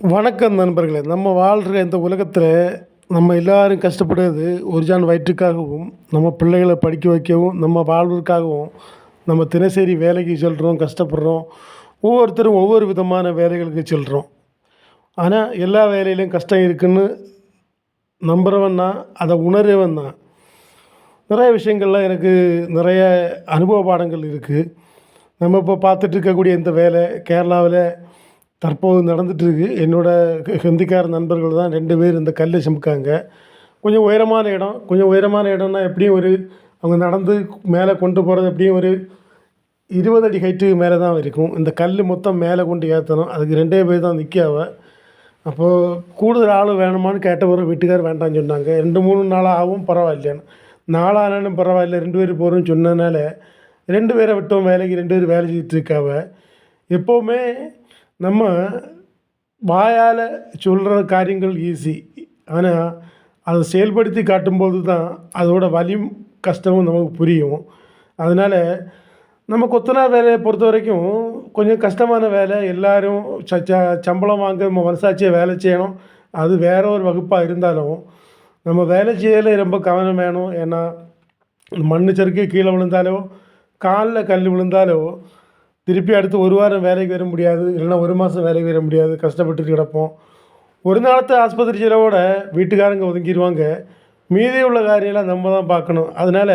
வணக்கம் நண்பர்களே. நம்ம வாழ்கிற இந்த உலகத்தில் நம்ம எல்லாரும் கஷ்டப்படுறது ஒரு ஜான் வயிற்றுக்காகவும் நம்ம பிள்ளைகளை படிக்க வைக்கவும் நம்ம வாழ்வதற்காகவும் நம்ம தினசரி வேலைக்கு செல்கிறோம் கஷ்டப்படுறோம். ஒவ்வொருத்தரும் ஒவ்வொரு விதமான வேலைகளுக்கு செல்கிறோம் ஆனால் எல்லா வேலையிலையும் கஷ்டம் இருக்குன்னு நம்புகிறவன் தான் அதை உணர்றவன் தான். நிறைய விஷயங்கள்லாம் எனக்கு நிறைய அனுபவ பாடங்கள் இருக்குது நம்ம இப்போ பார்த்துட்டு இருக்கக்கூடிய இந்த வேலை கேரளாவில் தற்போது நடந்துகிட்ருக்கு என்னோடய ஹிந்திக்கார நண்பர்கள் தான் ரெண்டு பேர் இந்த கல்லை சுமக்காங்க. கொஞ்சம் உயரமான இடம். கொஞ்சம் உயரமான இடம்னா எப்படியும் ஒரு அவங்க நடந்து மேலே கொண்டு போகிறது எப்படியும் ஒரு இருபது அடி ஹைட்டுக்கு மேலே தான் இருக்கும். இந்த கல் மொத்தம் மேலே கொண்டு ஏற்றணும் அதுக்கு ரெண்டே பேர் தான் நிற்காவ அப்போது கூடுதல் ஆள் வேணுமான்னு கேட்டவர் வீட்டுக்கார் வேண்டாம்னு சொன்னாங்க. ரெண்டு மூணு நாள் ஆகும் பரவாயில்லையான்னு நாளானாலும் பரவாயில்ல. ரெண்டு பேர் போகிறோம்னு சொன்னதுனால ரெண்டு பேரை விட்டோம். வேலைக்கு ரெண்டு பேர் வேலை செஞ்சுட்டு இருக்காவ. எப்போவுமே நம்ம வாயால் சொல்கிற காரியங்கள் ஈஸி ஆனால் அதை செயல்படுத்தி காட்டும்போது தான் அதோட வலியும் கஷ்டமும் நமக்கு புரியும். அதனால் நம்ம கொத்தனார் வேலையை பொறுத்த வரைக்கும் கொஞ்சம் கஷ்டமான வேலை எல்லாரும் ச ச சம்பளம் வாங்க நம்ம மனசாட்சியை வேலை செய்யணும். அது வேற ஒரு வகுப்பாக இருந்தாலும் நம்ம வேலை செய்யல ரொம்ப கவனம் வேணும். ஏன்னா மண் சறுக்கு கீழே விழுந்தாலோ காலில் கல் விழுந்தாலோ திருப்பி அடுத்து ஒரு வாரம் வேலைக்கு வர முடியாது இல்லைன்னா ஒரு மாதம் வேலைக்கு வர முடியாது கஷ்டப்பட்டு கிடப்போம். ஒரு நாளத்து ஆஸ்பத்திரி செலவோட வீட்டுக்காரங்க ஒதுங்கிடுவாங்க மீதி உள்ள காரியெல்லாம் நம்ம தான் பார்க்கணும். அதனால்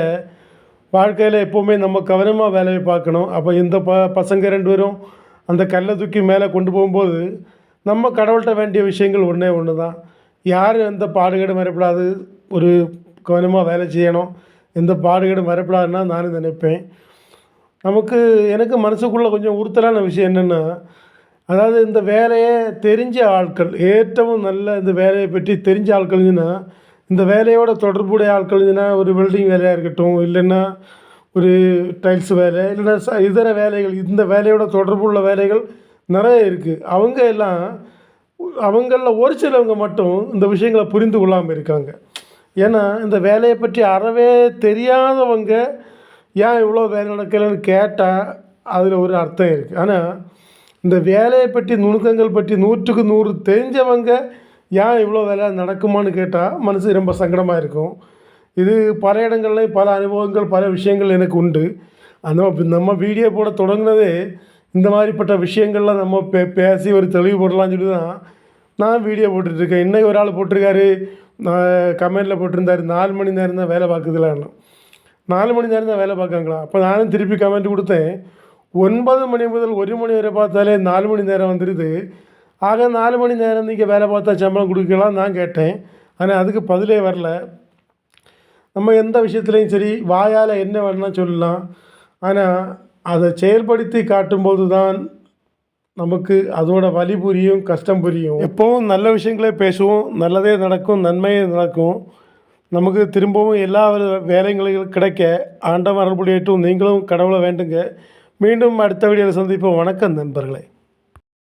வாழ்க்கையில் எப்போவுமே நம்ம கவனமாக வேலையை பார்க்கணும். அப்போ இந்த ப பசங்க ரெண்டு பேரும் அந்த கல்லை தூக்கி மேலே கொண்டு போகும்போது நம்ம கடவுள்கிட்ட வேண்டிய விஷயங்கள் ஒன்றே ஒன்று தான் யாரும் எந்த பாடுகேடும் வரப்படாது. ஒரு கவனமாக வேலை செய்யணும். எந்த பாடுகேடும் வரப்படாதுன்னா நானும் நினைப்பேன். நமக்கு எனக்கு மனசுக்குள்ளே கொஞ்சம் உறுத்தலான விஷயம் என்னென்னா அதாவது இந்த வேலையை தெரிஞ்ச ஆட்கள் ஏற்றவும் நல்ல இந்த வேலையை பற்றி தெரிஞ்ச ஆட்கள் இருந்துன்னா இந்த வேலையோட தொடர்புடைய ஆட்கள் இருந்துன்னா ஒரு வெல்டிங் வேலையாக இருக்கட்டும் இல்லைன்னா ஒரு டைல்ஸ் வேலை இல்லைன்னா ச இதர வேலைகள் இந்த வேலையோட தொடர்புள்ள வேலைகள் நிறைய இருக்குது அவங்க எல்லாம் அவங்களில் ஒரு சிலவங்க மட்டும் இந்த விஷயங்களை புரிந்து கொள்ளாமல் இருக்காங்க. ஏன்னா இந்த வேலையை பற்றி அறவே தெரியாதவங்க ஏன் இவ்வளோ வேலை நடக்கலைன்னு கேட்டால் அதில் ஒரு அர்த்தம் இருக்குது. ஆனால் இந்த வேலையை பற்றி நுணுக்கங்கள் பற்றி நூற்றுக்கு நூறு தெரிஞ்சவங்க ஏன் இவ்வளோ வேலை நடக்குமான்னு கேட்டால் மனசு ரொம்ப சங்கடமாக இருக்கும். இது பல இடங்கள்லையும் பல அனுபவங்கள் பல விஷயங்கள் எனக்கு உண்டு. அந்த நம்ம வீடியோ போட தொடங்கினதே இந்த மாதிரிப்பட்ட விஷயங்கள்லாம் நம்ம பே பேசி ஒரு தெளிவு போடலாம்னு சொல்லி தான் நான் வீடியோ போட்டுட்ருக்கேன். இன்றைக்கி ஒரு ஆள் போட்டிருக்காரு. கமெண்டில் போட்டிருந்தாரு. நாலு மணி நேரம் தான் வேலை பார்க்குதுலான்னு. நாலு மணி நேரம் தான் வேலை பார்க்காங்களா அப்போ நானும் திருப்பி கமெண்ட் கொடுத்தேன் ஒன்பது மணி முதல் ஒரு மணி வரை பார்த்தாலே நாலு மணி நேரம் வந்துடுது ஆக நாலு மணி நேரம் நீங்கள் வேலை பார்த்தா சம்பளம் கொடுக்கலாம் நான் கேட்டேன் ஆனால் அதுக்கு பதிலே வரல நம்ம எந்த விஷயத்துலையும் சரி வாயால் என்ன வேணால் சொல்லலாம் ஆனால் அதை செயல்படுத்தி காட்டும்போது தான் நமக்கு அதோட வலி புரியும் கஷ்டம் புரியும் எப்போவும் நல்ல விஷயங்களே பேசுவோம் நல்லதே நடக்கும் நன்மையே நடக்கும் நமக்கு திரும்பவும் எல்லா வேலைகளையும் கிடைக்க ஆண்டவன் அருள்புரியட்டும் நீங்களும் கடவுளை வேண்டுங்க. மீண்டும் அடுத்த வீடியோவில் சந்திப்போம். வணக்கம் நண்பர்களே.